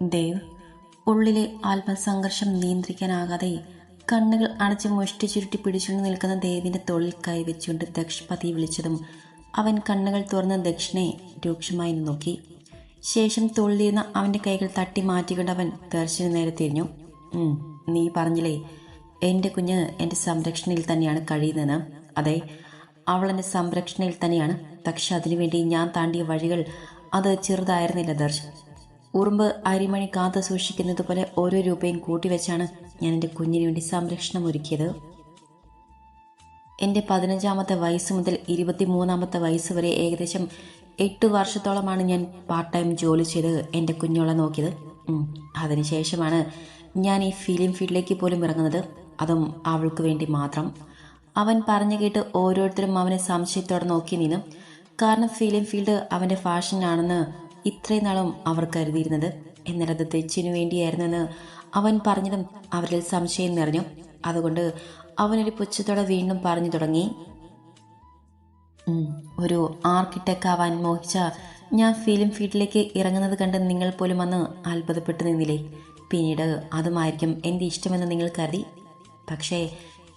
ദേവ് ഉള്ളിലെ ആത്മസംഘർഷം നിയന്ത്രിക്കാനാകാതെ കണ്ണുകൾ അടച്ച് മുഷ്ടി ചുരുട്ടി പിടിച്ചുകൊണ്ട് നിൽക്കുന്ന ദേവിന്റെ തോളിൽ കൈവച്ചുകൊണ്ട് ദക്ഷ് പതി വിളിച്ചതും അവൻ കണ്ണുകൾ തുറന്ന് ദക്ഷിണെ രൂക്ഷമായി നോക്കി. ശേഷം തൊള്ളിയിരുന്ന അവന്റെ കൈകൾ തട്ടി മാറ്റിക്കൊണ്ട് അവൻ ദർശന നേരെ തിരിഞ്ഞു. നീ പറഞ്ഞില്ലേ എന്റെ കുഞ്ഞ് എന്റെ സംരക്ഷണയിൽ തന്നെയാണ് കഴിയുന്നത് അതെ അവൾ എന്റെ സംരക്ഷണയിൽ തന്നെയാണ്. പക്ഷെ അതിനുവേണ്ടി ഞാൻ താണ്ടിയ വഴികൾ അത് ചെറുതായിരുന്നില്ല ദർശ് ഉറുമ്പ് അരിമണി കാത്തു സൂക്ഷിക്കുന്നത് പോലെ ഓരോ രൂപയും കൂട്ടിവെച്ചാണ് ഞാൻ എന്റെ കുഞ്ഞിന് വേണ്ടി സംരക്ഷണം ഒരുക്കിയത്. എന്റെ പതിനഞ്ചാമത്തെ വയസ്സ് മുതൽ ഇരുപത്തിമൂന്നാമത്തെ വയസ്സ് വരെ ഏകദേശം എട്ട് വർഷത്തോളമാണ് ഞാൻ പാർട്ട് ടൈം ജോലി ചെയ്ത് എന്റെ കുഞ്ഞോളെ നോക്കിയത്. അതിനുശേഷമാണ് ഞാൻ ഈ ഫിലിം ഫീൽഡിലേക്ക് പോലും ഇറങ്ങുന്നത്. അതും അവൾക്ക് വേണ്ടി മാത്രം. അവൻ പറഞ്ഞു കേട്ട് ഓരോരുത്തരും അവനെ സംശയത്തോടെ നോക്കി നിന്നു. കാരണം ഫിലിം ഫീൽഡ് അവന്റെ ഫാഷനാണെന്ന് ഇത്രയും നാളും അവർ കരുതിയിരുന്നത് എന്നാൽ അത് തെച്ചിനു വേണ്ടിയായിരുന്നെന്ന് അവൻ പറഞ്ഞതും അവരിൽ സംശയം നിറഞ്ഞു. അതുകൊണ്ട് അവനൊരു പുച്ഛത്തോടെ വീണ്ടും പറഞ്ഞു തുടങ്ങി. ഒരു ആർക്കിടെക്ട് ആവാൻ മോഹിച്ച ഞാൻ ഫിലിം ഫീൽഡിലേക്ക് ഇറങ്ങുന്നത് കണ്ട് നിങ്ങൾ പോലും അന്ന് അത്ഭുതപ്പെട്ടു നിന്നില്ലേ? പിന്നീട് അതുമായിരിക്കും എന്റെ ഇഷ്ടമെന്ന് നിങ്ങൾ കരുതി. പക്ഷേ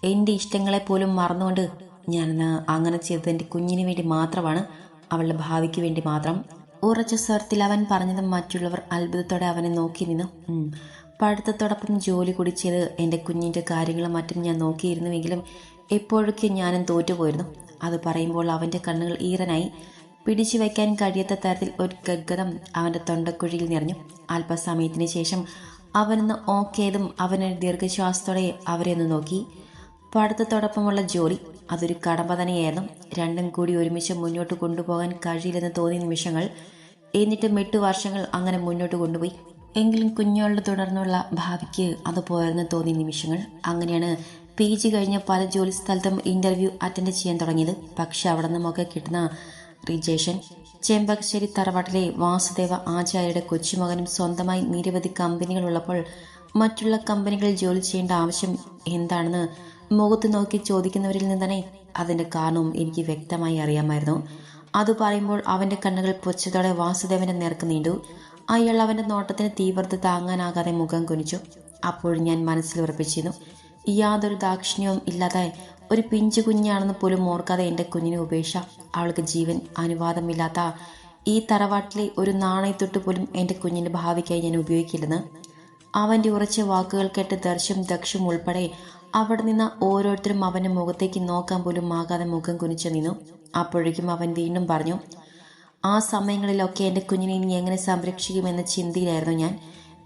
എന്റെ ഇഷ്ടങ്ങളെ പോലും മറന്നുകൊണ്ട് ഞാനിന്ന് അങ്ങനെ ചെയ്തത് എന്റെ കുഞ്ഞിന് വേണ്ടി മാത്രമാണ് അവളുടെ ഭാവിക്ക് വേണ്ടി മാത്രം. ഉറച്ച സ്വരത്തിൽ അവൻ പറഞ്ഞത് മറ്റുള്ളവർ അത്ഭുതത്തോടെ അവനെ നോക്കി നിന്നു പഠിത്തത്തോടൊപ്പം ജോലി കൂടി ചെയ്ത് എന്റെ കുഞ്ഞിന്റെ കാര്യങ്ങളും മറ്റും ഞാൻ നോക്കിയിരുന്നുവെങ്കിലും എപ്പോഴൊക്കെ ഞാനും തോറ്റുപോയിരുന്നു. അത് പറയുമ്പോൾ അവന്റെ കണ്ണുകൾ ഈറനായി. പിടിച്ചു വയ്ക്കാൻ കഴിയാത്ത തരത്തിൽ ഒരു ഗദ്ഗതം അവന്റെ തൊണ്ടക്കുഴിയിൽ നിറഞ്ഞു. അല്പസമയത്തിന് ശേഷം അവനൊന്ന് ഓക്കേതും അവനൊരു ദീർഘശ്വാസത്തോടെ അവരെ ഒന്ന് നോക്കി. പഠിത്തത്തോടൊപ്പമുള്ള ജോലി. അതൊരു കടമ്പ തന്നെയായിരുന്നു. രണ്ടും കൂടി ഒരുമിച്ച് മുന്നോട്ട് കൊണ്ടുപോകാൻ കഴിയില്ലെന്ന് തോന്നിയ നിമിഷങ്ങൾ എന്നിട്ടും എട്ട് വർഷങ്ങൾ അങ്ങനെ മുന്നോട്ട് കൊണ്ടുപോയി. എങ്കിലും കുഞ്ഞുങ്ങളുടെ തുടർന്നുള്ള ഭാവിക്ക് അത് പോരെന്ന് തോന്നിയ നിമിഷങ്ങൾ. അങ്ങനെയാണ് പി ജി കഴിഞ്ഞ പല ജോലി സ്ഥലത്തും ഇന്റർവ്യൂ അറ്റൻഡ് ചെയ്യാൻ തുടങ്ങിയത്. പക്ഷെ അവിടെ നിന്നുമൊക്കെ കിട്ടുന്ന റിജേഷൻ ചെമ്പകശ്ശേരി തറവാട്ടിലെ വാസുദേവ ആചാര്യയുടെ കൊച്ചുമകനും സ്വന്തമായി നിരവധി കമ്പനികൾ ഉള്ളപ്പോൾ മറ്റുള്ള കമ്പനികളിൽ ജോലി ചെയ്യേണ്ട ആവശ്യം എന്താണെന്ന് മുഖത്ത് നോക്കി ചോദിക്കുന്നവരിൽ നിന്ന് തന്നെ അതിന്റെ കാരണവും എനിക്ക് വ്യക്തമായി അറിയാമായിരുന്നു. അത് പറയുമ്പോൾ അവന്റെ കണ്ണുകൾ പുച്ഛത്തോടെ വാസുദേവന്റെ നേർക്ക് നീണ്ടു. അയാൾ അവന്റെ നോട്ടത്തിന് തീവ്രത താങ്ങാനാകാതെ മുഖം കുനിച്ചു. അപ്പോൾ ഞാൻ മനസ്സിൽ ഉറപ്പിച്ചിരുന്നു യാതൊരു ദാക്ഷിണ്യവും ഇല്ലാതെ ഒരു പിഞ്ചു കുഞ്ഞാണെന്ന് പോലും ഓർക്കാതെ എന്റെ കുഞ്ഞിനെ ഉപേക്ഷ. അവൾക്ക് ജീവൻ അനുവാദമില്ലാത്ത ഈ തറവാട്ടിലെ ഒരു നാണയത്തൊട്ട് പോലും എന്റെ കുഞ്ഞിന്റെ ഭാവിക്കായി ഞാൻ ഉപയോഗിക്കില്ലെന്ന്. അവന്റെ ഉറച്ച വാക്കുകൾ കേട്ട് ദർശം ദക്ഷം ഉൾപ്പെടെ അവിടെ നിന്ന് ഓരോരുത്തരും അവന്റെ മുഖത്തേക്ക് നോക്കാൻ പോലും ആകാതെ മുഖം കുനിച്ചു നിന്നു. അപ്പോഴേക്കും അവൻ വീണ്ടും പറഞ്ഞു ആ സമയങ്ങളിലൊക്കെ എന്റെ കുഞ്ഞിനെ ഇനി എങ്ങനെ സംരക്ഷിക്കുമെന്ന ചിന്തയിലായിരുന്നു ഞാൻ.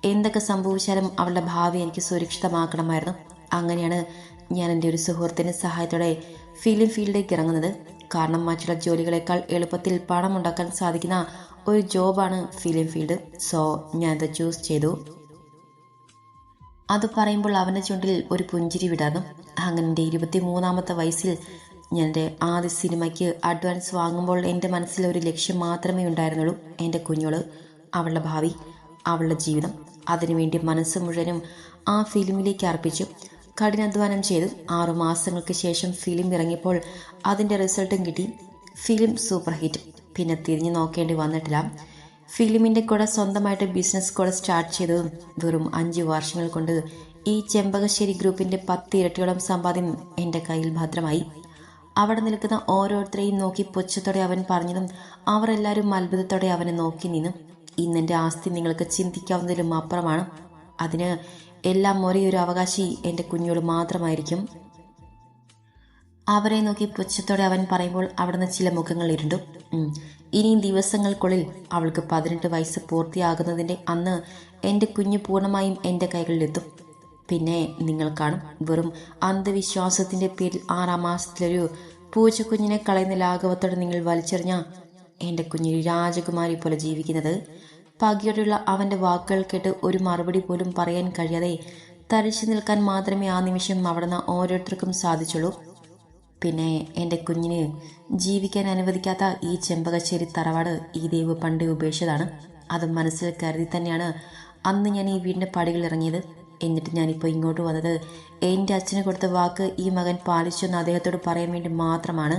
എന്തൊക്കെ സംഭവിച്ചാലും അവളുടെ ഭാവി എനിക്ക് സുരക്ഷിതമാക്കണമായിരുന്നു. അങ്ങനെയാണ് ഞാൻ എന്റെ ഒരു സുഹൃത്തിന്റെ സഹായത്തോടെ ഫിലിം ഫീൽഡിലേക്ക് ഇറങ്ങുന്നത്. കാരണം മറ്റുള്ള ജോലികളെക്കാൾ എളുപ്പത്തിൽ പണം ഉണ്ടാക്കാൻ സാധിക്കുന്ന ഒരു ജോബാണ് ഫിലിം ഫീൽഡ്. സോ ഞാനത് ചൂസ് ചെയ്തു. അത് പറയുമ്പോൾ അവന്റെ ചുണ്ടിൽ ഒരു പുഞ്ചിരി വിടാന്നു അങ്ങനെ എന്റെ ഇരുപത്തി മൂന്നാമത്തെ വയസ്സിൽ ഞാൻ എന്റെ ആദ്യ സിനിമയ്ക്ക് അഡ്വാൻസ് വാങ്ങുമ്പോൾ എന്റെ മനസ്സിൽ ഒരു ലക്ഷ്യം മാത്രമേ ഉണ്ടായിരുന്നുള്ളൂ. എന്റെ കുഞ്ഞോൾ അവളുടെ ഭാവി അവളുടെ ജീവിതം. അതിനുവേണ്ടി മനസ്സ് മുഴുവനും ആ ഫിലിമിലേക്ക് അർപ്പിച്ചു. കഠിനാധ്വാനം ചെയ്തു. ആറു മാസങ്ങൾക്ക് ശേഷം ഫിലിം ഇറങ്ങിയപ്പോൾ അതിന്റെ റിസൾട്ടും കിട്ടി. Film super hit. പിന്നെ തിരിഞ്ഞു നോക്കേണ്ടി വന്നിട്ടില്ല. ഫിലിമിന്റെ കൂടെ സ്വന്തമായിട്ട് ബിസിനസ് കൂടെ സ്റ്റാർട്ട് ചെയ്തതും വെറും അഞ്ച് വർഷങ്ങൾ കൊണ്ട് ഈ ചെമ്പകശ്ശേരി ഗ്രൂപ്പിന്റെ പത്ത് ഇരട്ടിയോളം സമ്പാദ്യം എന്റെ കയ്യിൽ ഭദ്രമായി. അവിടെ നിൽക്കുന്ന ഓരോരുത്തരെയും നോക്കി പുച്ഛത്തോടെ അവൻ പറഞ്ഞതും അവർ എല്ലാവരും അത്ഭുതത്തോടെ അവനെ നോക്കി നിന്നു. ഇന്നെന്റെ ആസ്തി നിങ്ങൾക്ക് ചിന്തിക്കാവുന്നതിലും അപ്പുറമാണ്. അതിന് എല്ലാം ഒരേ ഒരു അവകാശി എന്റെ കുഞ്ഞോട് മാത്രമായിരിക്കും. അവരെ നോക്കി പുച്ഛത്തോടെ അവൻ പറയുമ്പോൾ അവിടുന്ന് ചില മുഖങ്ങൾ ഇരുണ്ടു. ഇനിയും ദിവസങ്ങൾക്കുള്ളിൽ അവൾക്ക് പതിനെട്ട് വയസ്സ് പൂർത്തിയാകുന്നതിന്റെ അന്ന് എന്റെ കുഞ്ഞ് പൂർണമായും എന്റെ കൈകളിലെത്തും. പിന്നെ നിങ്ങൾ കാണും വെറും അന്ധവിശ്വാസത്തിന്റെ പേരിൽ ആറാം മാസത്തിലൊരു പൂച്ചക്കുഞ്ഞിനെ കളയുന്ന ലാഘവത്തോടെ നിങ്ങൾ വലിച്ചെറിഞ്ഞ എന്റെ കുഞ്ഞ് രാജകുമാരി പോലെ ജീവിക്കുന്നത്. പകിയോടെയുള്ള അവന്റെ വാക്കുകൾ കേട്ട് ഒരു മറുപടി പോലും പറയാൻ കഴിയാതെ തരിച്ചു നിൽക്കാൻ മാത്രമേ ആ നിമിഷം അവിടുന്ന് ഓരോരുത്തർക്കും സാധിച്ചുള്ളൂ. പിന്നെ എന്റെ കുഞ്ഞിനെ ജീവിക്കാൻ അനുവദിക്കാത്ത ഈ ചെമ്പകശ്ശേരി തറവാട് ഈ ദൈവ പണ്ടേ ഉപേക്ഷിച്ചതാണ്. അത് മനസ്സിൽ കരുതി തന്നെയാണ് അന്ന് ഞാൻ ഈ വീടിന്റെ പടികൾ ഇറങ്ങിയത്. എന്നിട്ട് ഞാനിപ്പോൾ ഇങ്ങോട്ട് വന്നത് എന്റെ അച്ഛന് കൊടുത്ത വാക്ക് ഈ മകൻ പാലിച്ചെന്ന് അദ്ദേഹത്തോട് പറയാൻ വേണ്ടി മാത്രമാണ്.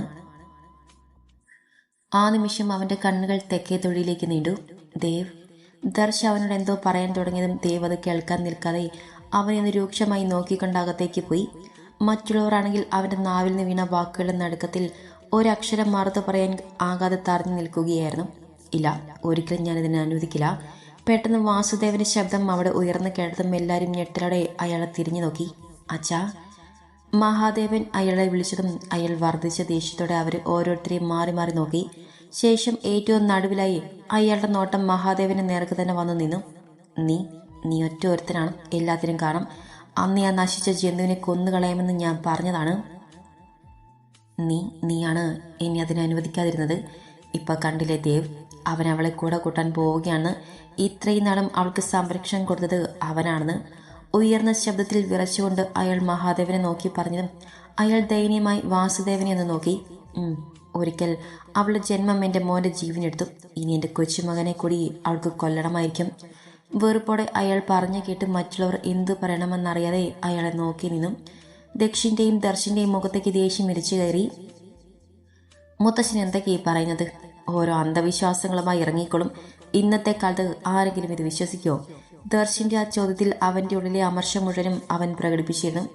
ആ നിമിഷം അവന്റെ കണ്ണുകൾ തെക്കേ തൊഴിലേക്ക് നീണ്ടു. ദേവ് ദർശ അവനോട് എന്തോ പറയാൻ തുടങ്ങിയതും ദേവ് അത് കേൾക്കാൻ നിൽക്കാതെ അവനെ രൂക്ഷമായി നോക്കിക്കൊണ്ട് അകത്തേക്ക് പോയി. മറ്റുള്ളവരാണെങ്കിൽ അവന്റെ നാവിൽ നിന്ന് വീണ വാക്കുകളുടെ നടുക്കത്തിൽ ഒരക്ഷരം മറുത്ത് പറയാൻ ആകാതെ തറഞ്ഞു നിൽക്കുകയായിരുന്നു. ഇല്ല ഒരിക്കലും ഇതിനെ അനുവദിക്കില്ല. പെട്ടെന്ന് വാസുദേവന്റെ ശബ്ദം അവിടെ ഉയർന്നു കേട്ടതും എല്ലാവരും ഞെട്ടലോടെ അയാളെ തിരിഞ്ഞു നോക്കി. അച്ഛാ. മഹാദേവൻ അയാളെ വിളിച്ചതും അയാൾ വർദ്ധിച്ച ദേഷ്യത്തോടെ അവർ ഓരോരുത്തരെയും മാറി മാറി നോക്കി. ശേഷം ഏറ്റവും നടുവിലായി അയാളുടെ നോട്ടം മഹാദേവന് നേർക്ക് തന്നെ വന്നു നിന്നു. നീ നീ ഒറ്റ ഒരുത്തനാണ്. എല്ലാത്തിനും കാരണം അന്ന് ഞാൻ നശിച്ച ജന്തുവിനെ കൊന്നുകളയാമെന്ന് ഞാൻ പറഞ്ഞതാണ്. നീ നീയാണ് എന്നെ അതിനെ അനുവദിക്കാതിരുന്നത്. ഇപ്പൊ കണ്ടില്ലേ ദേവ്? അവൻ അവളെ കൂടെ കൂട്ടാൻ പോവുകയാണ്. ഇത്രയും നാളും അവൾക്ക് സംരക്ഷണം കൊടുത്തത് അവനാണെന്ന്. ഉയർന്ന ശബ്ദത്തിൽ വിറച്ചുകൊണ്ട് അയാൾ മഹാദേവനെ നോക്കി പറഞ്ഞതും അയാൾ ദയനീയമായി വാസുദേവനെ ഒന്ന് നോക്കി. ഒരിക്കൽ അവളുടെ ജന്മം എന്റെ മോന്റെ ജീവനെടുത്തു. ഇനി എന്റെ കൊച്ചുമകനെ കൂടി അവൾക്ക് കൊല്ലണമായിരിക്കും. വെറുപ്പോടെ അയാൾ പറഞ്ഞു കേട്ട് മറ്റുള്ളവർ എന്തു പറയണമെന്നറിയാതെ അയാളെ നോക്കി നിന്നു. ദക്ഷിന്റെയും ദർശന്റെയും മുഖത്തേക്ക് ദേഷ്യം ഇരിച്ചു കയറി. മുത്തശ്ശൻ എന്തൊക്കെ ഈ പറയുന്നത്? ഓരോ അന്ധവിശ്വാസങ്ങളുമായി ഇറങ്ങിക്കോളും. ഇന്നത്തെ കാലത്ത് ആരെങ്കിലും ഇത് വിശ്വസിക്കോ ദർശിന്റെ ആ ചോദ്യത്തിൽ അവന്റെ ഉള്ളിലെ അമർഷം മുഴുവനും അവൻ പ്രകടിപ്പിച്ചിരുന്നു.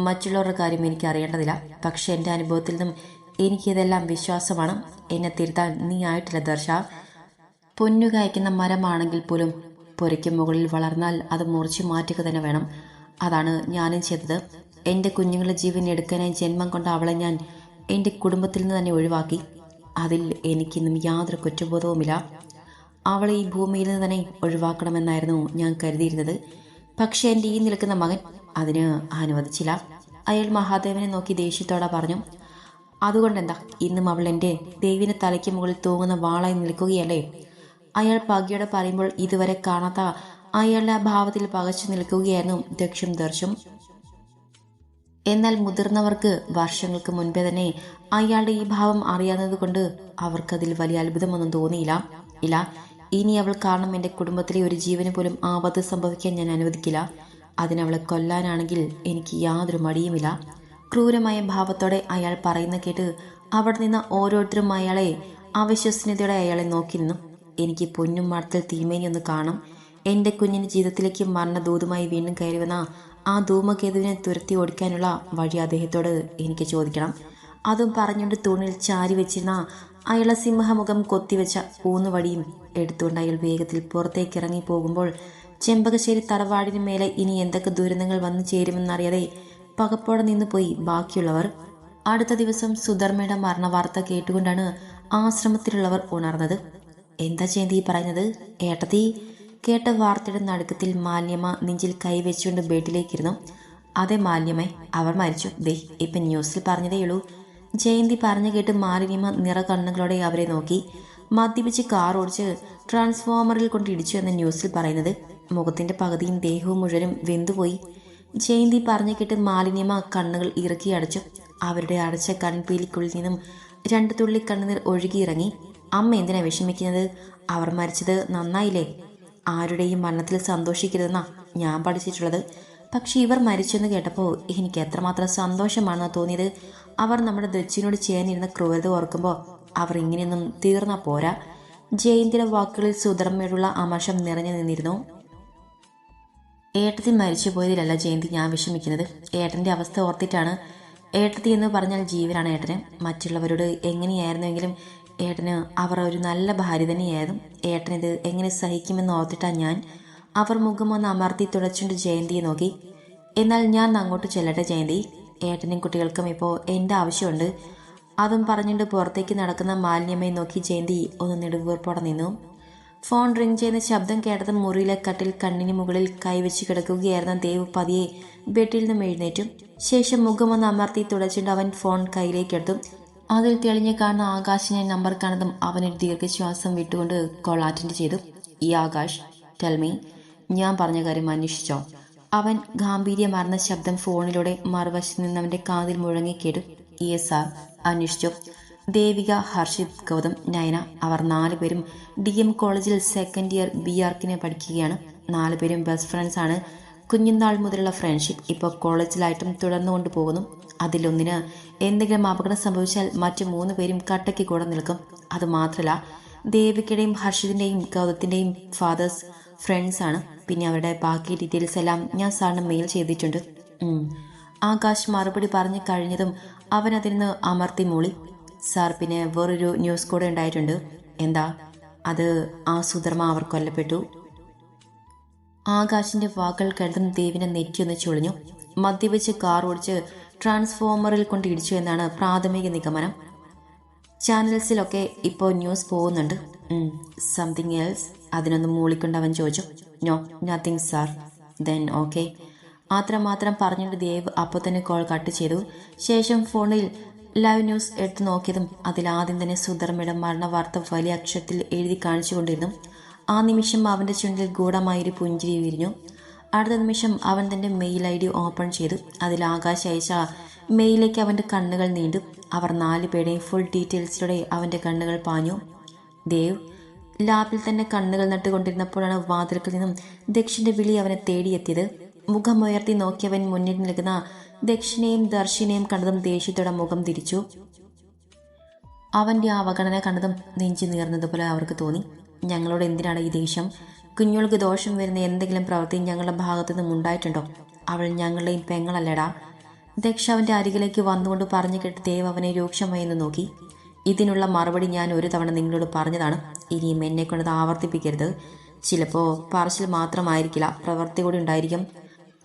മറ്റുള്ളവരുടെ കാര്യം എനിക്ക് അറിയേണ്ടതില്ല. പക്ഷെ എന്റെ അനുഭവത്തിൽ നിന്നും എനിക്കിതെല്ലാം വിശ്വാസമാണ്. എന്നെ തിരുത്താൻ നീ ആയിട്ടില്ല ദർശ. പൊന്നു കായ്ക്കുന്ന മരമാണെങ്കിൽ പോലും പൊരയ്ക്ക് മുകളിൽ വളർന്നാൽ അത് മുറിച്ച് മാറ്റുക തന്നെ വേണം. അതാണ് ഞാനും ചെയ്തത്. എന്റെ കുഞ്ഞുങ്ങളുടെ ജീവൻ എടുക്കാനായി ജന്മം കൊണ്ട അവളെ ഞാൻ എന്റെ കുടുംബത്തിൽ നിന്ന് തന്നെ ഒഴിവാക്കി. അതിൽ എനിക്കിന്നും യാതൊരു കുറ്റബോധവുമില്ല. അവളെ ഈ ഭൂമിയിൽ നിന്ന് തന്നെ ഒഴിവാക്കണമെന്നായിരുന്നു ഞാൻ കരുതിയിരുന്നത്. പക്ഷേ എന്റെ ഈ നിൽക്കുന്ന മകൻ അതിന് അനുവദിച്ചില്ല. അയാൾ മഹാദേവനെ നോക്കി ദേഷ്യത്തോടെ പറഞ്ഞു അതുകൊണ്ടെന്താ? ഇന്നും അവൾ എന്റെ ദേവിന് തലയ്ക്ക് മുകളിൽ തൂങ്ങുന്ന വാളായി നിൽക്കുകയല്ലേ? അയാൾ പകയോടെ പറയുമ്പോൾ ഇതുവരെ കാണാത്ത അയാളുടെ ഭാവത്തിൽ പകച്ചു നിൽക്കുകയായിരുന്നു ദക്ഷം ദർശം. എന്നാൽ മുതിർന്നവർക്ക് വർഷങ്ങൾക്ക് മുൻപേ തന്നെ അയാളുടെ ഈ ഭാവം അറിയാവുന്നതുകൊണ്ട് അവർക്കതിൽ വലിയ അത്ഭുതമൊന്നും തോന്നിയില്ല. ഇല്ല ഇനി അവൾ കാരണം എന്റെ കുടുംബത്തിലെ ഒരു ജീവന് പോലും ആപത്ത് സംഭവിക്കാൻ ഞാൻ അനുവദിക്കില്ല. അതിനവളെ കൊല്ലാനാണെങ്കിൽ എനിക്ക് യാതൊരു മടിയുമില്ല. ക്രൂരമായ ഭാവത്തോടെ അയാൾ പറയുന്ന കേട്ട് അവിടെ നിന്ന് ഓരോരുത്തരും അയാളെ അവിശ്വസനീയതയോടെ അയാളെ നോക്കി നിന്നു. എനിക്ക് പൊന്നും മടത്തിൽ തീമേനി ഒന്ന് കാണാം. എന്റെ കുഞ്ഞിന്റെ ജീവിതത്തിലേക്ക് മരണദൂതുമായി വീണ്ടും കയറി വന്ന ആ ധൂമകേതുവിനെ തുരത്തി ഓടിക്കാനുള്ള വഴി അദ്ദേഹത്തോട് എനിക്ക് ചോദിക്കണം. അതും പറഞ്ഞുകൊണ്ട് തൂണിൽ ചാരി വെച്ചിരുന്ന അയാളെ സിംഹമുഖം കൊത്തിവെച്ച ഊന്നുവടിയും എടുത്തുകൊണ്ട് അയാൾ വേഗത്തിൽ പുറത്തേക്ക് ഇറങ്ങി പോകുമ്പോൾ ചെമ്പകശ്ശേരി തറവാടിന് മേലെ ഇനി എന്തൊക്കെ ദുരന്തങ്ങൾ വന്നു ചേരുമെന്നറിയാതെ പകപ്പോടെ നിന്ന് പോയി ബാക്കിയുള്ളവർ. അടുത്ത ദിവസം സുധർമ്മയുടെ മരണവാർത്ത കേട്ടുകൊണ്ടാണ് ആശ്രമത്തിലുള്ളവർ ഉണർന്നത്. എന്താ ജയന്തി പറയുന്നത്? ഏട്ടത്തി കേട്ട വാർത്തയുടെ നടുക്കത്തിൽ മാല്യമ്മ നെഞ്ചിൽ കൈവച്ചുകൊണ്ട് ബെഡിലേക്കിരുന്നു. അതെ മാലിന്യമേ അവർ മരിച്ചു. ദേ ഇപ്പം ന്യൂസിൽ പറഞ്ഞതേയുള്ളൂ ജയന്തി പറഞ്ഞു കേട്ട് മാലിന്യമ്മ നിറ കണ്ണുകളോടെ അവരെ നോക്കി. മദ്യപിച്ച് കാർ ഓടിച്ച് ട്രാൻസ്ഫോമറിൽ കൊണ്ട് ഇടിച്ചു എന്ന ന്യൂസിൽ പറയുന്നത്. മുഖത്തിന്റെ പകുതിയും ദേഹവും മുഴുവനും വെന്തുപോയി. ജയന്തി പറഞ്ഞു കേട്ട് മാലിന്യമ്മ കണ്ണുകൾ ഇറക്കി അടച്ചു. അവരുടെ അടച്ച കൺപീലിക്കുള്ളിൽ നിന്നും രണ്ടു തുള്ളി കണ്ണുനീർ ഒഴുകിയിറങ്ങി. അമ്മ എന്തിനാ വിഷമിക്കുന്നത്? അവർ മരിച്ചത് നന്നായില്ലേ? ആരുടെയും മരണത്തിൽ സന്തോഷിക്കരുതെന്നാ ഞാൻ പഠിച്ചിട്ടുള്ളത്. പക്ഷേ ഇവർ മരിച്ചെന്ന് കേട്ടപ്പോൾ എനിക്ക് എത്രമാത്രം സന്തോഷമാണെന്ന് തോന്നിയത്. അവർ നമ്മുടെ ദച്ചിനോട് ചെയ്യാനിരുന്ന ക്രൂരത ഓർക്കുമ്പോൾ അവർ ഇങ്ങനെയൊന്നും തീർന്നാ പോരാ. ജയന്തിയുടെ വാക്കുകളിൽ സുധർമ്മയോടുള്ള അമർഷം നിറഞ്ഞു നിന്നിരുന്നു. ഏട്ടത്തി മരിച്ചു പോയതിലല്ല ജയന്തി ഞാൻ വിഷമിക്കുന്നത്. ഏട്ടന്റെ അവസ്ഥ ഓർത്തിട്ടാണ്. ഏട്ടത്തി എന്ന് പറഞ്ഞാൽ ജീവനാണ് ഏട്ടന്. മറ്റുള്ളവരോട് എങ്ങനെയായിരുന്നുവെങ്കിലും ഏട്ടന് അവർ ഒരു നല്ല ഭാര്യ തന്നെയായിരുന്നു. ഏട്ടനിത് എങ്ങനെ സഹിക്കുമെന്ന് ഓർത്തിട്ടാണ് ഞാൻ അവർ മുഖം ഒന്ന് അമർത്തി തുടച്ചുകൊണ്ട് ജയന്തിയെ നോക്കി. എന്നാൽ ഞാൻ അങ്ങോട്ട് ചെല്ലട്ടെ ജയന്തി. ഏട്ടനും കുട്ടികൾക്കും ഇപ്പോൾ എന്റെ ആവശ്യമുണ്ട്. അതും പറഞ്ഞുകൊണ്ട് പുറത്തേക്ക് നടക്കുന്ന മാലിന്യമ്മയെ നോക്കി ജയന്തി ഒന്ന് നെടുവീർപ്പോടെ നിന്നു. ഫോൺ റിംഗ് ചെയ്യുന്ന ശബ്ദം കേട്ടത് മുറിയിലെ കട്ടിൽ കണ്ണിന് മുകളിൽ കൈവച്ച് കിടക്കുകയായിരുന്ന ദേവ് പതിയെ ബെഡിൽ നിന്നും എഴുന്നേറ്റും. ശേഷം മുഖമൊന്ന് അമർത്തി തുടച്ചിട്ട് അവൻ ഫോൺ കയ്യിലേക്കെടുത്തു അതിൽ തെളിഞ്ഞു കാണുന്ന ആകാശിനെ നമ്പർ കാണതും അവനൊരു ദീർഘശ്വാസം വിട്ടുകൊണ്ട് കോൾ അറ്റൻഡ് ചെയ്തു. ഈ ആകാശ് ടെൽമി ഞാൻ പറഞ്ഞ കാര്യം അന്വേഷിച്ചോ. അവൻ ഗാംഭീര്യമാർന്ന ശബ്ദം ഫോണിലൂടെ മറുവശത്ത് നിന്ന് അവന്റെ കാതിൽ മുഴങ്ങി കേട്ടു. എസ് ആർ അന്വേഷിച്ചു. ദേവിക ഹർഷിത് ഗൗതം നയന അവർ നാലുപേരും ഡി എം കോളേജിൽ സെക്കൻഡ് ഇയർ ബി ആർക്കിനെ പഠിക്കുകയാണ്. നാലുപേരും ബെസ്റ്റ് ഫ്രണ്ട്സ് ആണ്. കുഞ്ഞുനാൾ മുതലുള്ള ഫ്രണ്ട്ഷിപ്പ് ഇപ്പോൾ കോളേജിലായിട്ടും തുടർന്നു പോകുന്നു. അതിലൊന്നിന് എന്തെങ്കിലും അപകടം സംഭവിച്ചാൽ മറ്റു മൂന്ന് പേരും കട്ടയ്ക്ക് കൂടെ നിൽക്കും. അതുമാത്രമല്ല ദേവികയുടെയും ഹർഷിതിന്റെയും ഗൗതത്തിന്റെയും ഫാദേഴ്സ് ഫ്രണ്ട്സ് ആണ്. പിന്നെ അവരുടെ ബാക്കി ഡീറ്റെയിൽസ് എല്ലാം ഞാൻ സാറിന് മെയിൽ ചെയ്തിട്ടുണ്ട്. ആകാശ് മറുപടി പറഞ്ഞു കഴിഞ്ഞതും അവൻ അതിൽ നിന്ന് അമർത്തി മൂളി. സാർ പിന്നെ വേറൊരു ന്യൂസ് കൂടെ ഉണ്ടായിട്ടുണ്ട്. എന്താ? അത് ആ സുധർമ്മ അവർ കൊല്ലപ്പെട്ടു. ആകാശിന്റെ വാക്കുകൾ കേട്ടതും ദേവിനെ നെറ്റിയൊന്ന് ചൊളിഞ്ഞു. മദ്യപിച്ച് കാർ ഓടിച്ച് ട്രാൻസ്ഫോമറിൽ കൊണ്ട് ഇടിച്ചു എന്നാണ് പ്രാഥമിക നിഗമനം. ചാനൽസിലൊക്കെ ഇപ്പോൾ ന്യൂസ് പോകുന്നുണ്ട്. സംതിങ് എൽസ് അതിനൊന്ന് മൂളിക്കൊണ്ട് അവൻ ചോദിച്ചു. No nothing sir then okay അത്രമാത്രം പറഞ്ഞിട്ട് ദേവ് അപ്പോൾ തന്നെ കോൾ കട്ട് ചെയ്തു. ശേഷം ഫോണിൽ ലൈവ് ന്യൂസ് എടുത്തു നോക്കിയതും അതിലാദ്യം തന്നെ സുധർമ്മയുടെ മരണ വാർത്ത വലിയ അക്ഷരത്തിൽ എഴുതി കാണിച്ചുകൊണ്ടിരുന്നു. ആ നിമിഷം അവന്റെ ചുണ്ടിൽ ഗൂഢമായൊരു പുഞ്ചിരി വിരിഞ്ഞു. അടുത്ത നിമിഷം അവൻ തന്റെ മെയിൽ ഐ ഡി ഓപ്പൺ ചെയ്തു. അതിൽ ആകാശ് അയച്ച മെയിലേക്ക് അവന്റെ കണ്ണുകൾ നീണ്ടു. അവർ നാല് പേരുടെയും ഫുൾ ഡീറ്റെയിൽസിലൂടെ അവന്റെ കണ്ണുകൾ പാഞ്ഞു. ദേവ് ലാബിൽ തന്നെ കണ്ണുകൾ നട്ടുകൊണ്ടിരുന്നപ്പോഴാണ് വാതിൽക്കിൽ നിന്നും ദക്ഷിന്റെ വിളി അവനെ തേടിയെത്തിയത്. മുഖമുയർത്തി നോക്കിയവൻ മുന്നിൽ നിൽക്കുന്ന ദക്ഷിണയും ദർശിനെയും കണ്ടതും ദേഷ്യത്തോടെ മുഖം തിരിച്ചു. അവന്റെ ആ അവഗണന കണ്ടതും നെഞ്ചു നീർന്നതുപോലെ അവർക്ക് തോന്നി. ഞങ്ങളോട് എന്തിനാണ് ഈ ദേഷ്യം? കുഞ്ഞുങ്ങൾക്ക് ദോഷം വരുന്ന എന്തെങ്കിലും പ്രവൃത്തി ഞങ്ങളുടെ ഭാഗത്തു നിന്നും ഉണ്ടായിട്ടുണ്ടോ? അവൾ ഞങ്ങളുടെയും പെങ്ങളല്ലടാ. ദക്ഷ അവന്റെ അരികിലേക്ക് വന്നുകൊണ്ട് പറഞ്ഞു കേട്ട് ദേവ് അവനെ രൂക്ഷമായി എന്ന് നോക്കി. ഇതിനുള്ള മറുപടി ഞാൻ ഒരു തവണ നിങ്ങളോട് പറഞ്ഞതാണ്. ഇനിയും എന്നെ കൊണ്ടത് ആവർത്തിപ്പിക്കരുത്. ചിലപ്പോൾ പറച്ചിൽ മാത്രമായിരിക്കില്ല. പ്രവൃത്തി കൂടി ഉണ്ടായിരിക്കും.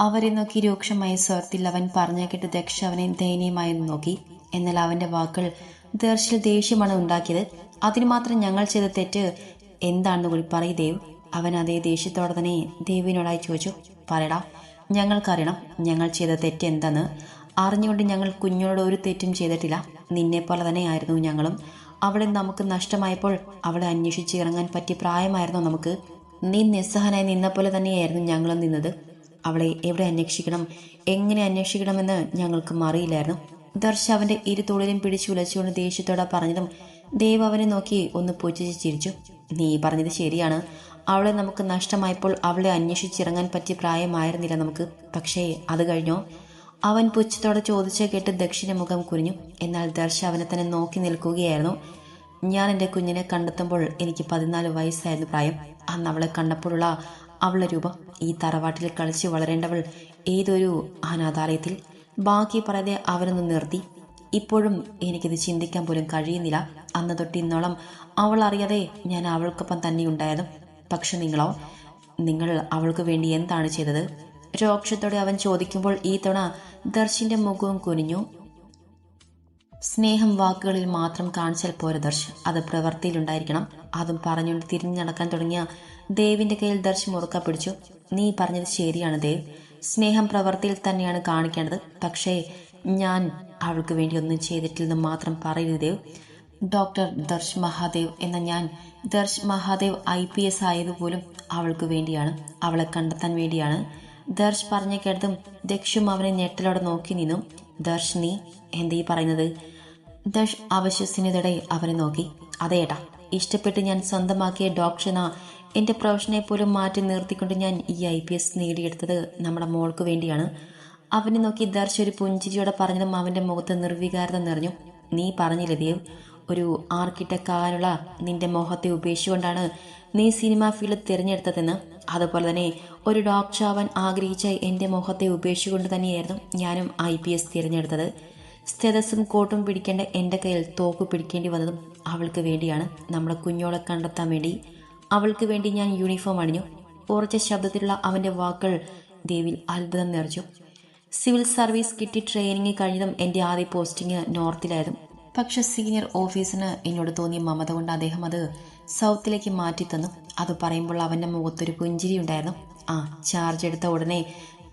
അവരെ നോക്കി രൂക്ഷമായ സ്വർത്തിൽ അവൻ പറഞ്ഞു കേട്ട് ദക്ഷ അവനെ ദയനീയമായി നോക്കി. എന്നാൽ അവന്റെ വാക്കുകൾ ദർശിൽ ദേഷ്യമാണ് ഉണ്ടാക്കിയത്. അതിന് മാത്രം ഞങ്ങൾ ചെയ്ത തെറ്റ് എന്താണെന്ന് കൂടി പറയുകയും അവൻ അതേ ദേഷ്യത്തോടെ തന്നെ ദേവിനോടായി ചോദിച്ചു പറയടാ ഞങ്ങൾക്കറിയണം ഞങ്ങൾ ചെയ്ത തെറ്റ് എന്തെന്ന്. അറിഞ്ഞുകൊണ്ട് ഞങ്ങൾ കുഞ്ഞോട് ഒരു തെറ്റും ചെയ്തിട്ടില്ല. നിന്നെപ്പോലെ തന്നെയായിരുന്നു ഞങ്ങളും. അവളെ നമുക്ക് നഷ്ടമായപ്പോൾ അവളെ അന്വേഷിച്ച് ഇറങ്ങാൻ പറ്റിയ പ്രായമായിരുന്നു നമുക്ക്. നീ നിസ്സഹനായി നിന്ന പോലെ തന്നെയായിരുന്നു ഞങ്ങളും നിന്നത്. അവളെ എവിടെ അന്വേഷിക്കണം എങ്ങനെ അന്വേഷിക്കണമെന്ന് ഞങ്ങൾക്കും അറിയില്ലായിരുന്നു. ദർശ അവന്റെ ഇരു തോളിലും പിടിച്ചു ഉലച്ചുകൊണ്ട് ദേഷ്യത്തോടെ പറഞ്ഞതും ദേവ് അവനെ നോക്കി ഒന്ന് പുച്ഛിച്ച് ചിരിച്ചു. നീ പറഞ്ഞത് ശരിയാണ്. അവളെ നമുക്ക് നഷ്ടമായപ്പോൾ അവളെ അന്വേഷിച്ചിറങ്ങാൻ പറ്റിയ പ്രായമായിരുന്നില്ല നമുക്ക്. പക്ഷേ അത് കഴിഞ്ഞോ? അവൻ പുച്ഛത്തോടെ ചോദിച്ചു കേട്ട് ദക്ഷിണ മുഖം കുനിഞ്ഞു. എന്നാൽ ദർശ അവനെ തന്നെ നോക്കി നിൽക്കുകയായിരുന്നു. ഞാൻ എന്റെ കുഞ്ഞിനെ കണ്ടെത്തുമ്പോൾ എനിക്ക് പതിനാല് വയസ്സായിരുന്നു പ്രായം. അന്ന് അവളെ കണ്ടപ്പോഴുള്ള അവളുടെ രൂപം ഈ തറവാട്ടിൽ കളിച്ച് വളരേണ്ടവൾ ഏതൊരു അനാഥാലയത്തിൽ? ബാക്കി പറയാതെ അവനൊന്ന് നിർത്തി. ഇപ്പോഴും എനിക്കിത് ചിന്തിക്കാൻ പോലും കഴിയുന്നില്ല. അന്ന് തൊട്ട് ഇന്നോളം അവൾ അറിയാതെ ഞാൻ അവൾക്കൊപ്പം തന്നെ ഉണ്ടായിരുന്നു പക്ഷെ നിങ്ങളോ? നിങ്ങൾ അവൾക്ക് വേണ്ടി എന്താണ് ചെയ്തത്? രോക്ഷത്തോടെ അവൻ ചോദിക്കുമ്പോൾ ഈ തവണ ദർശിന്റെ മുഖവും കുനിഞ്ഞു. സ്നേഹം വാക്കുകളിൽ മാത്രം കാണിച്ചാൽ പോരെ ദർശ്. അത് പ്രവൃത്തിയിലുണ്ടായിരിക്കണം അതും പറഞ്ഞുകൊണ്ട് തിരിഞ്ഞു നടക്കാൻ തുടങ്ങിയ ദേവിന്റെ കയ്യിൽ ദർശ് മുറുക്ക പിടിച്ചു. നീ പറഞ്ഞത് ശരിയാണ് ദേവ്. സ്നേഹം പ്രവൃത്തിയിൽ തന്നെയാണ് കാണിക്കേണ്ടത്. പക്ഷേ ഞാൻ അവൾക്ക് വേണ്ടി ഒന്നും ചെയ്തിട്ടില്ലെന്ന് മാത്രം പറയരുത് ദേവ്. ഡോക്ടർ ദർശ് മഹാദേവ് എന്ന ഞാൻ Darsh Mahadev I P S ആയതുപോലും അവൾക്ക് വേണ്ടിയാണ് അവളെ കണ്ടെത്താൻ വേണ്ടിയാണ്. ദർശ് പറഞ്ഞു കേട്ടതും ദക്ഷും അവനെ ഞെട്ടലോടെ നോക്കി നിന്നു. ദർശ് നീ എന്തീ പറയുന്നത്? ദർശ് അവശ്വസനീയതയുടെ അവനെ നോക്കി. അതേട്ടാ ഇഷ്ടപ്പെട്ട് ഞാൻ സ്വന്തമാക്കിയ ഡോക്ടർ എന്റെ പ്രൊഫഷനെ പോലും മാറ്റി നിർത്തിക്കൊണ്ട് ഞാൻ ഈ ഐ പി എസ് നേടിയെടുത്തത് നമ്മുടെ മോൾക്ക് വേണ്ടിയാണ്. അവനെ നോക്കി ദർശ് ഒരു പുഞ്ചിരിയോടെ പറഞ്ഞതും അവന്റെ മുഖത്ത് നിർവികാരത നിറഞ്ഞു. നീ പറഞ്ഞില്ലേ ദേവ് ഒരു ആർക്കിടെക്കാകാനുള്ള നിന്റെ മോഹത്തെ ഉപേക്ഷിച്ചുകൊണ്ടാണ് നീ സിനിമ ഫീൽഡ് തിരഞ്ഞെടുത്തതെന്ന്. അതുപോലെ തന്നെ ഒരു ഡോക്ടർ ആവാൻ ആഗ്രഹിച്ച എന്റെ മോഹത്തെ ഉപേക്ഷിച്ചുകൊണ്ട് തന്നെയായിരുന്നു ഞാനും ഐ പി എസ് തിരഞ്ഞെടുത്തത്. സ്ഥിരസും കോട്ടും പിടിക്കേണ്ട എന്റെ കയ്യിൽ തോക്ക് പിടിക്കേണ്ടി വന്നതും അവൾക്ക് വേണ്ടിയാണ്. നമ്മളെ കുഞ്ഞോളെ കണ്ടെത്താൻ വേണ്ടി അവൾക്ക് വേണ്ടി ഞാൻ യൂണിഫോം അണിഞ്ഞു. ഉറച്ച ശബ്ദത്തിലുള്ള അവന്റെ വാക്കുകൾ ദേവിൽ അത്ഭുതം നിറച്ചു. സിവിൽ സർവീസ് കിട്ടി ട്രെയിനിങ് കഴിഞ്ഞതും എന്റെ ആദ്യ പോസ്റ്റിംഗ് നോർത്തിലായിരുന്നു. പക്ഷെ സീനിയർ ഓഫീസിന് എന്നോട് തോന്നിയ മമത കൊണ്ട് അദ്ദേഹം അത് സൗത്തിലേക്ക് മാറ്റി തന്നു അത് പറയുമ്പോൾ അവന്റെ മുഖത്തൊരു പുഞ്ചിരി ഉണ്ടായിരുന്നു. ആ ചാർജ് എടുത്ത ഉടനെ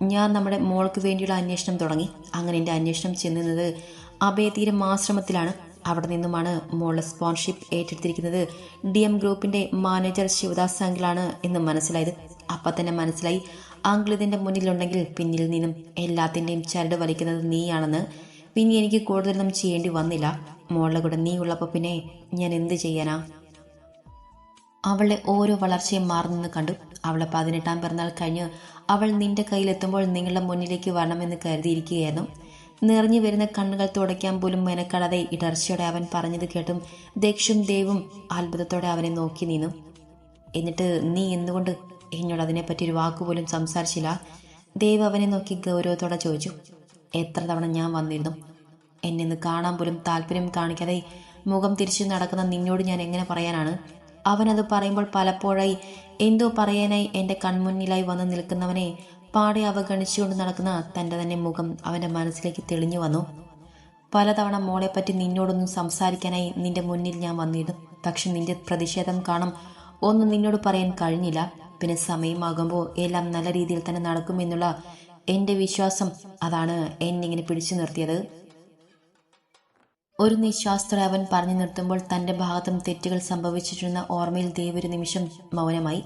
ഞാൻ നമ്മുടെ മോൾക്ക് വേണ്ടിയുള്ള അന്വേഷണം തുടങ്ങി. അങ്ങനെ എന്റെ അന്വേഷണം ചെന്നുന്നത് അഭയതീരം ആശ്രമത്തിലാണ്. അവിടെ നിന്നുമാണ് മോളുടെ സ്പോൺഷിപ്പ് ഏറ്റെടുത്തിരിക്കുന്നത് ഡി എം ഗ്രൂപ്പിന്റെ മാനേജർ ശിവദാസ് അങ്കിളാണ് എന്ന് മനസ്സിലായത്. അപ്പം തന്നെ മനസ്സിലായി അങ്കിൾ ഇതിന്റെ മുന്നിലുണ്ടെങ്കിൽ പിന്നിൽ നിന്നും എല്ലാത്തിന്റെയും ചരട് വലിക്കുന്നത് നീയാണെന്ന്. പിന്നെ എനിക്ക് കൂടുതലൊന്നും ചെയ്യേണ്ടി വന്നില്ല. മോളുടെ കൂടെ നീ ഉള്ളപ്പോൾ പിന്നെ ഞാൻ എന്ത് ചെയ്യാനാ? അവളെ ഓരോ വളർച്ചയും മാറുന്നെന്ന് കണ്ടു. അവളെ പതിനെട്ടാം പിറന്നാൾ കഴിഞ്ഞ് അവൾ നിന്റെ കയ്യിലെത്തുമ്പോൾ നിങ്ങളുടെ മുന്നിലേക്ക് വരണമെന്ന് കരുതിയിരിക്കുകയായിരുന്നു. നിറഞ്ഞു വരുന്ന കണ്ണുകൾ തുടയ്ക്കാൻ പോലും മെനക്കടാതെ ഇടർച്ചയോടെ അവൻ പറഞ്ഞത് കേട്ടും ദക്ഷും ദേവും അത്ഭുതത്തോടെ അവനെ നോക്കി നിന്നു. എന്നിട്ട് നീ എന്തുകൊണ്ട് എന്നോട് അതിനെപ്പറ്റി ഒരു വാക്കുപോലും സംസാരിച്ചില്ല? ദേവ് അവനെ നോക്കി ഗൗരവത്തോടെ ചോദിച്ചു. എത്ര തവണ ഞാൻ വന്നിരുന്നു? എന്നെ ഒന്ന് കാണാൻ പോലും താല്പര്യം കാണിക്കാതെ മുഖം തിരിച്ചു നടക്കുന്ന നിന്നോട് ഞാൻ എങ്ങനെ പറയാനാണ്? അവനത് പറയുമ്പോൾ പലപ്പോഴായി എന്തോ പറയാനായി എന്റെ കൺമുന്നിലായി വന്ന് നിൽക്കുന്നവനെ പാടെ അവഗണിച്ചുകൊണ്ട് നടക്കുന്ന തന്റെ തന്നെ മുഖം അവന്റെ മനസ്സിലേക്ക് തെളിഞ്ഞു വന്നു. പലതവണ മോളെപ്പറ്റി നിന്നോടൊന്നും സംസാരിക്കാനായി നിന്റെ മുന്നിൽ ഞാൻ വന്നിരുന്നു. പക്ഷെ നിന്റെ പ്രതിഷേധം കാണും ഒന്നും നിന്നോട് പറയാൻ കഴിഞ്ഞില്ല. പിന്നെ സമയമാകുമ്പോൾ എല്ലാം നല്ല രീതിയിൽ തന്നെ നടക്കുമെന്നുള്ള എന്റെ വിശ്വാസം അതാണ് എന്നിങ്ങനെ പിടിച്ചു നിർത്തിയത്. ഒരു നിശ്വാസത്തോടെ അവൻ പറഞ്ഞു നിർത്തുമ്പോൾ തന്റെ ഭാഗത്തും തെറ്റുകൾ സംഭവിച്ചിരുന്ന ഓർമ്മയിൽ ദേവ് ഒരു നിമിഷം മൗനമായി.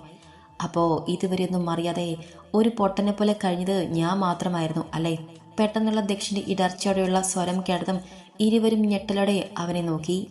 അപ്പോൾ ഇതുവരെയൊന്നും അറിയാതെ ഒരു പൊട്ടനെ പോലെ കഴിഞ്ഞത് ഞാൻ മാത്രമായിരുന്നു അല്ലേ? പെട്ടെന്നുള്ള ദക്ഷിന്റെ ഇടർച്ചയോടെയുള്ള സ്വരം കേട്ടതും ഇരുവരും ഞെട്ടലോടെ അവനെ നോക്കി.